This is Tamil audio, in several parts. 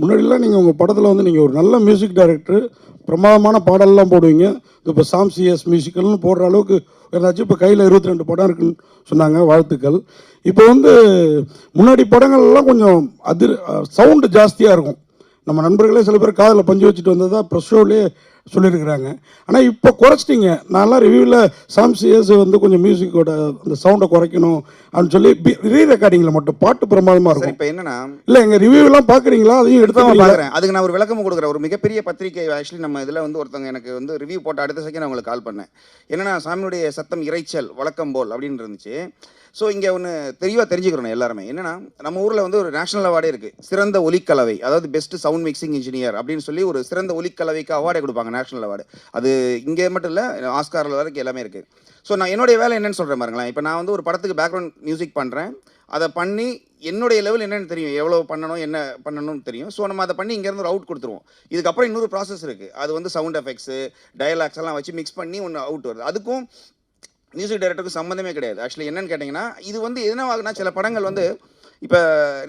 முன்னாடிலாம் நீங்கள் உங்கள் படத்தில் வந்து நீங்கள் ஒரு நல்ல மியூசிக் டைரக்டர் பிரமாதமான பாடல்லாம் போடுவீங்க. இப்போ சாம் சிஎஸ் மியூசிக்கல்னு போடுற அளவுக்கு ஏதாச்சும் இப்போ கையில் இருபத்தி ரெண்டு படம் இருக்குன்னு சொன்னாங்க வாழ்த்துக்கள். இப்போ வந்து முன்னாடி படங்கள்லாம் கொஞ்சம் அதிர் சவுண்டு ஜாஸ்தியாக இருக்கும். நம்ம நண்பர்களே சில பேர் காதில் பஞ்சு வச்சுட்டு வந்ததா ப்ரெஸ் ஷோலேயே சொல்லியிருக்கிறாங்க. ஆனால் இப்போ குறைச்சிட்டிங்க. நான்லாம் ரிவ்யூவில் சாம் சிஎஸ் வந்து கொஞ்சம் மியூசிக்கோட அந்த சவுண்டை குறைக்கணும் அப்படின்னு சொல்லி ரீ ரெக்கார்டிங்கில் மட்டும் பாட்டு பிரமாதமாக இருக்கும். இப்போ என்னன்னா இல்லை எங்கள் ரிவ்யூலாம் பார்க்குறீங்களா அதையும் எடுத்து பார்க்குறேன் அதுக்கு நான் ஒரு விளக்கம் கொடுக்குறேன். ஒரு மிகப்பெரிய பத்திரிகை ஆக்சுவலி நம்ம இதில் வந்து ஒருத்தவங்க எனக்கு வந்து ரிவ்யூ போட்ட அடுத்த செகண்ட் அவங்களுக்கு கால் பண்ணேன். என்னன்னா சாமியுடைய சத்தம் இரைச்சல் வழக்கம் போல் அப்படின்னு இருந்துச்சு. ஸோ இங்கே ஒன்று தெளிவாக தெரிஞ்சுக்கிறோம் எல்லாருமே. என்னன்னா நம்ம ஊரில் வந்து ஒரு நேஷனல் அவார்டே இருக்குது சிறந்த ஒலிக்கலவை அதாவது பெஸ்ட் சவுண்ட் மிக்சிங் இன்ஜினியர் அப்படின்னு சொல்லி ஒரு சிறந்த ஒலிக்கலவைக்கு அவார்டே கொடுப்பாங்க. நேஷனல் அவார்டு அது இங்கே மட்டும் இல்லை ஆஸ்காரில் வரைக்கும் எல்லாமே இருக்குது ஸோ நான் என்னுடைய வேலை என்னென்னு சொல்கிறேன் பாருங்களேன். இப்போ நான் வந்து ஒரு படத்துக்கு பேக்ரவுண்ட் மியூசிக் பண்ணுறேன் அதை பண்ணி என்னுடைய லெவல் என்னென்னு தெரியும். எவ்வளோ பண்ணணும் என்ன பண்ணணும்னு தெரியும். ஸோ நம்ம அதை பண்ணி இங்கேருந்து ஒரு அவுட் கொடுத்துருவோம். இதுக்கப்புறம் இன்னொரு ப்ராசஸ் இருக்குது அது வந்து சவுண்ட் எஃபெக்ட்ஸு டயலாக்ஸ் எல்லாம் வச்சு மிக்ஸ் பண்ணி ஒன்று அவுட் வருது. அதுக்கும் மியூசிக் டைரக்டருக்கும் சம்மந்தமே கிடையாது. ஆக்சுவலி என்னன்னு கேட்டிங்கன்னா இது வந்து என்னவாகுனா சில படங்கள் வந்து இப்போ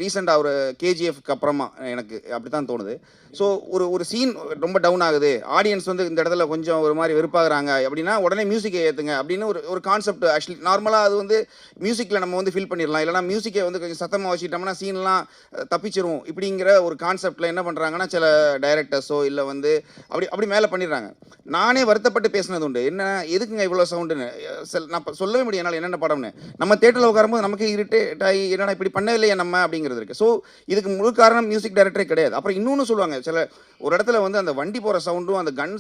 ரீசெண்டாக ஒரு கேஜிஎஃப்க்கு அப்புறமா எனக்கு அப்படி தான் தோணுது. ஸோ ஒரு ஒரு சீன் ரொம்ப டவுன் ஆகுது. ஆடியன்ஸ் வந்து இந்த இடத்துல கொஞ்சம் ஒரு மாதிரி வெறுப்பாகிறாங்க. அப்படின்னா உடனே மியூசிக்கை ஏற்றுங்க அப்படின்னு ஒரு ஒரு கான்செப்ட் ஆக்சுவலி நார்மலாக அது வந்து மியூசிக்கில் நம்ம வந்து ஃபில் பண்ணிடலாம். இல்லைனா மியூசிக்கை வந்து கொஞ்சம் சத்தமாக வச்சுட்டோம்னா சீன்லாம் தப்பிச்சிரும். இப்படிங்கிற ஒரு கான்செப்டில் என்ன பண்ணுறாங்கன்னா சில டைரக்டர்ஸோ இல்லை வந்து அப்படி அப்படி மேலே பண்ணிடுறாங்க. நானே வருத்தப்பட்டு பேசினது உண்டு. என்ன எதுக்குங்க இவ்வளோ சவுண்டுன்னு நான் சொல்லவே முடியும் என்னால் என்னென்ன படம்னு. நம்ம தேட்டரில் உட்காரும்போது நமக்கு இருட்டு என்னடா இப்படி பண்ணவே இல்லையா நம்ம அப்படிங்கிறது இருக்குது ஸோ இதுக்கு முழு காரணம் மியூசிக் டைரக்டரே கிடையாது. அப்புறம் இன்னொன்று சொல்லுவாங்க சில ஒரு இடத்துல வந்து அந்த வண்டி போகிற சவுண்டும் அந்த கன்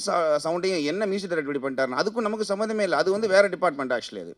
சவுண்டையும் என்ன மியூசிக் டைரக்டர் இப்படி பண்ணிட்டாருன்னு அதுக்கும் நமக்கு சம்மந்தமே இல்லை. அது வந்து வேறு டிபார்ட்மெண்ட் ஆக்சுவலி அது.